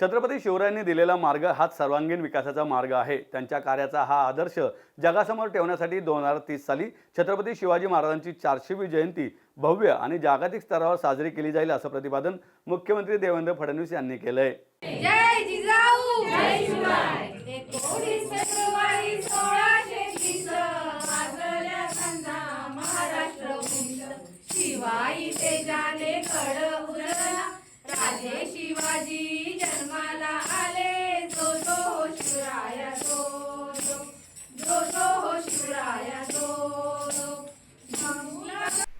छत्रपती शिवरायांनी दिलेला मार्ग हाच सर्वांगीण विकासाचा मार्ग आहे. त्यांच्या कार्याचा हा आदर्श जगासमोर ठेवण्यासाठी दोन हजार तीस साली छत्रपती शिवाजी महाराजांची चारशेवी जयंती भव्य आणि जागतिक स्तरावर साजरी केली जाईल असं प्रतिपादन मुख्यमंत्री देवेंद्र फडणवीस यांनी केलंय.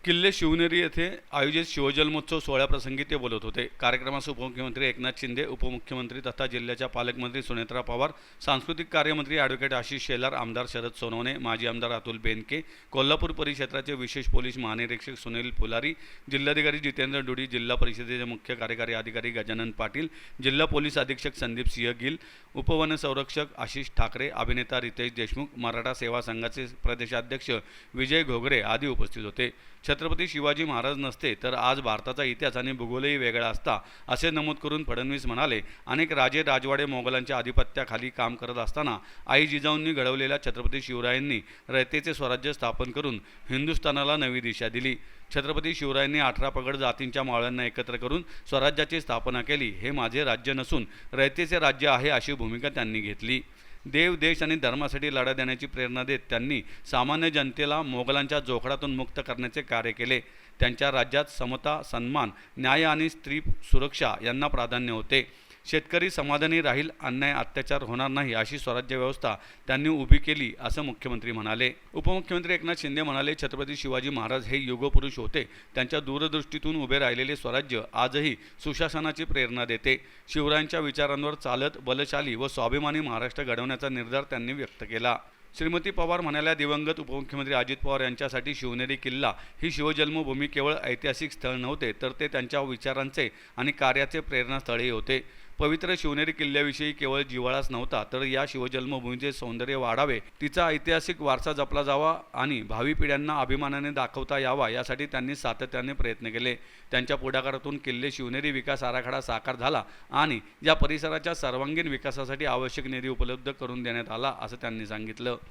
किल्ले शिवनेरी येथे आयोजित शिवजन्मोत्सव सोहळ्याप्रसंगी ते बोलत होते. कार्यक्रमास उपमुख्यमंत्री एकनाथ शिंदे उपमुख्यमंत्री तथा जिल्ह्याच्या पालकमंत्री सुनेत्रा पवार सांस्कृतिक कार्यमंत्री ॲडव्होकेट आशिष शेलार आमदार शरद सोनवणे माजी आमदार अतुल बेनके कोल्हापूर परिक्षेत्राचे विशेष पोलीस महानिरीक्षक सुनील फुलारी जिल्हाधिकारी जितेंद्र डुडी जिल्हा परिषदेचे मुख्य कार्यकारी अधिकारी गजानन पाटील जिल्हा पोलीस अधीक्षक संदीप सिंह गिल उपवन संरक्षक आशिष ठाकरे अभिनेता रितेश देशमुख मराठा सेवा संघाचे प्रदेशाध्यक्ष विजय घोगरे आदी उपस्थित होते. छत्रपती शिवाजी महाराज नसते तर आज भारताचा इतिहास आणि भूगोलही वेगळा असता असे नमूद करून फडणवीस म्हणाले. अनेक राजे राजवाडे मोगलांच्या आधिपत्याखाली काम करत असताना आई जिजाऊंनी घडवलेल्या छत्रपती शिवरायांनी रयतेचे स्वराज्य स्थापन करून हिंदुस्थानाला नवी दिशा दिली. छत्रपती शिवरायांनी अठरा पगड जातींच्या मावळ्यांना एकत्र करून स्वराज्याची स्थापना केली. हे माझे राज्य नसून रयतेचे राज्य आहे अशी भूमिका त्यांनी घेतली. देव देश आणि धर्मासाठी लढा देण्याची प्रेरणा देत त्यांनी सामान्य जनतेला मोगलांच्या जोखडातून मुक्त करण्याचे कार्य केले. त्यांच्या राज्यात समता सन्मान न्याय आणि स्त्री सुरक्षा यांना प्राधान्य होते. शेतकरी समाधानी राहील अन्याय अत्याचार होणार नाही अशी स्वराज्य व्यवस्था त्यांनी उभी केली असं मुख्यमंत्री म्हणाले. उपमुख्यमंत्री एकनाथ शिंदे म्हणाले छत्रपती शिवाजी महाराज हे युगपुरुष होते. त्यांच्या दूरदृष्टीतून उभे राहिलेले स्वराज्य आजही सुशासनाची प्रेरणा देते. शिवरायांच्या विचारांवर चालत बलशाली व स्वाभिमानी महाराष्ट्र घडवण्याचा निर्धार त्यांनी व्यक्त केला. श्रीमती पवार म्हणाल्या दिवंगत उपमुख्यमंत्री अजित पवार यांच्यासाठी शिवनेरी किल्ला ही शिवजन्मभूमी केवळ ऐतिहासिक स्थळ नव्हते तर ते त्यांच्या विचारांचे आणि कार्याचे प्रेरणास्थळही होते. पवित्र शिवनेरी किल्ल्याविषयी केवळ जिव्हाळाच नव्हता तर या शिवजन्मभूमीचे सौंदर्य वाढावे तिचा ऐतिहासिक वारसा जपला जावा आणि भावी पिढ्यांना अभिमानाने दाखवता यावा यासाठी त्यांनी सातत्याने प्रयत्न केले. त्यांच्या पुढाकारातून किल्ले शिवनेरी विकास आराखडा साकार झाला आणि या परिसराच्या सर्वांगीण विकासासाठी आवश्यक निधी उपलब्ध करून देण्यात आला असं त्यांनी सांगितलं.